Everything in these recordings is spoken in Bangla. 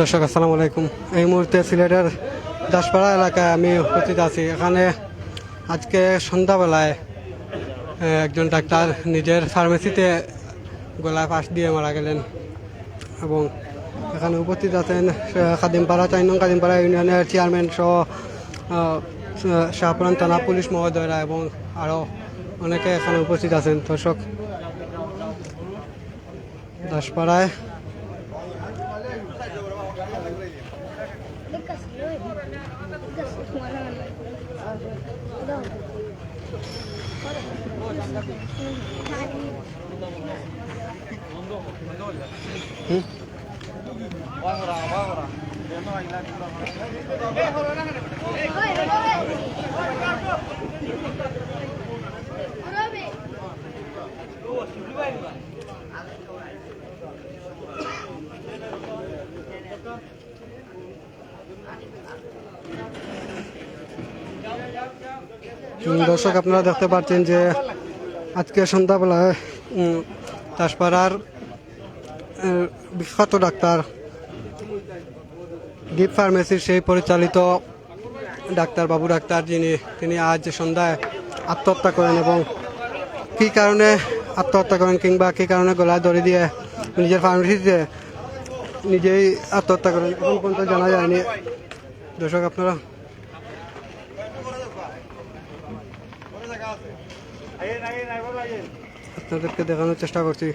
দর্শক আসসালামু আলাইকুম। এই মুহূর্তে সিলেটের দাসপাড়া এলাকায় আমি উপস্থিত আছি। এখানে আজকে সন্ধ্যাবেলায় একজন ডাক্তার নিজের ফার্মেসিতে গলায় ফাঁস দিয়ে মারা গেলেন এবং এখানে উপস্থিত আছেন এ, খাদিমপাড়া চার নং খাদিমপাড়া ইউনিয়নের চেয়ারম্যান সহ শাহপুরান থানা পুলিশ মহোদয়রা এবং আরও অনেকে এখানে উপস্থিত আছেন। দর্শক দাসপাড়ায় Ты костлёй. Ты костлёй. Да. Thank you. দর্শক আপনারা দেখতে পাচ্ছেন যে আজকে সন্ধ্যাবেলায় আহ, বিখ্যাত ডাক্তার ডিপ ফার্মেসির সেই পরিচালিত ডাক্তার বাবু ডাক্তার যিনি তিনি আজ সন্ধ্যায় আত্মহত্যা করেন এবং কী কারণে আত্মহত্যা করেন কিংবা কী কারণে গলায় দড়ি দিয়ে নিজের ফার্মেসিতে নিজেই আত্মহত্যা করেন এখন পর্যন্ত জানা যায়নি। দর্শক আপনারা আপনাদেরকে দেখানোর চেষ্টা করছি।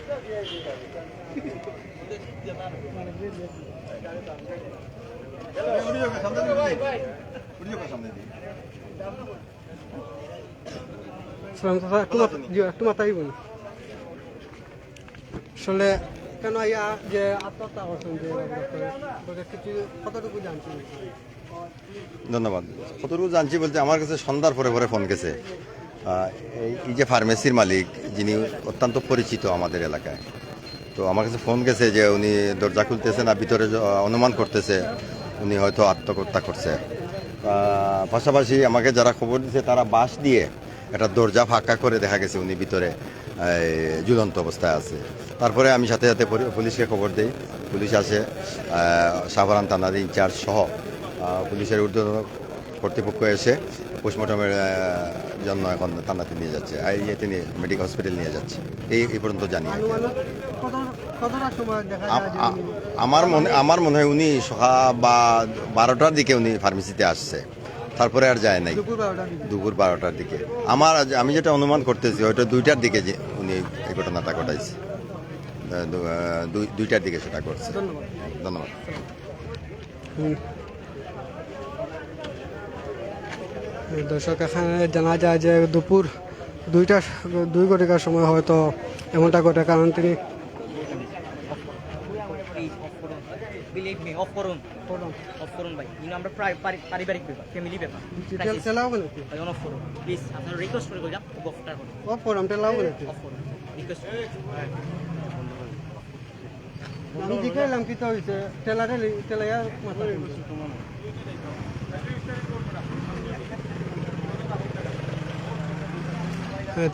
একটু মাথা- একটু মাথায় বলুন আসলে কেন ইয়া যে আত্মহত্যা করছেন যে কিছু কতটুকু জানছেন ধন্যবাদ। কতটুকু জানছি বলতে আমার কাছে সন্ধ্যার পরে পরে ফোন গেছে। এই যে ফার্মেসির মালিক, যিনি অত্যন্ত পরিচিত আমাদের এলাকায়, তো আমার কাছে ফোন গেছে যে উনি দরজা খুলতেছে না, ভিতরে অনুমান করতেছে, উনি হয়তো আত্মহত্যা করছে। পাশাপাশি আমাকে যারা খবর দিছে, তারা বাঁশ দিয়ে একটা দরজা ফাঁকা করে দেখা গেছে উনি ভিতরে ঝুলন্ত অবস্থায় আছে। তারপরে আমি সাথে সাথে পুলিশকে খবর দিই। পুলিশ আসে সাভারান থানার ইনচার্জ সহ পুলিশের ঊর্ধ্ব কর্তৃপক্ষ এসে পোস্টমর্টমের জন্য এখন থানাতে নিয়ে যাচ্ছে। আর এই যে তিনি মেডিকেল হসপিটাল নিয়ে যাচ্ছে। এই এই পর্যন্ত জানি আমার মনে আমার মনে হয় উনি সকাল বা বারোটার দিকে উনি ফার্মেসিতে আসছে। তারপরে আর যায় নাই। দুপুর বারোটার দিকে। আমার আমি যেটা অনুমান করতেছি হয়তো দুইটার দিকে যে উনি এই ঘটনাটা ঘটাইছে। দুইটার দিকে সেটা করছে। ধন্যবাদ। ধন্যবাদ। দর্শক এখানে জানা যায় যে দুপুর দুইটা দুই ঘটিকার সময় হয়তো এমনটা ঘটে। কারণ তিনি অফ করুন বিলিভ মি অফ করুন অফ করুন ভাই কিন্তু আমরা প্রায় পারিবারিক ব্যাপার ফ্যামিলি ব্যাপার। ডিটেল চালাও নাকি? ভাই অফ করুন প্লিজ আপনার রিকোয়েস্ট করে বললাম অফটা করুন ও প্রোগ্রাম চালাও নাকি? অফ করুন রিকোয়েস্ট আমি জিজ্ঞাসলাম কি তো টেলারে মাথা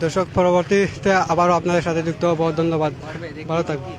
দর্শক পরবর্তীতে আবারও আপনাদের সাথে যুক্ত হব। ধন্যবাদ। ভালো থাকবেন।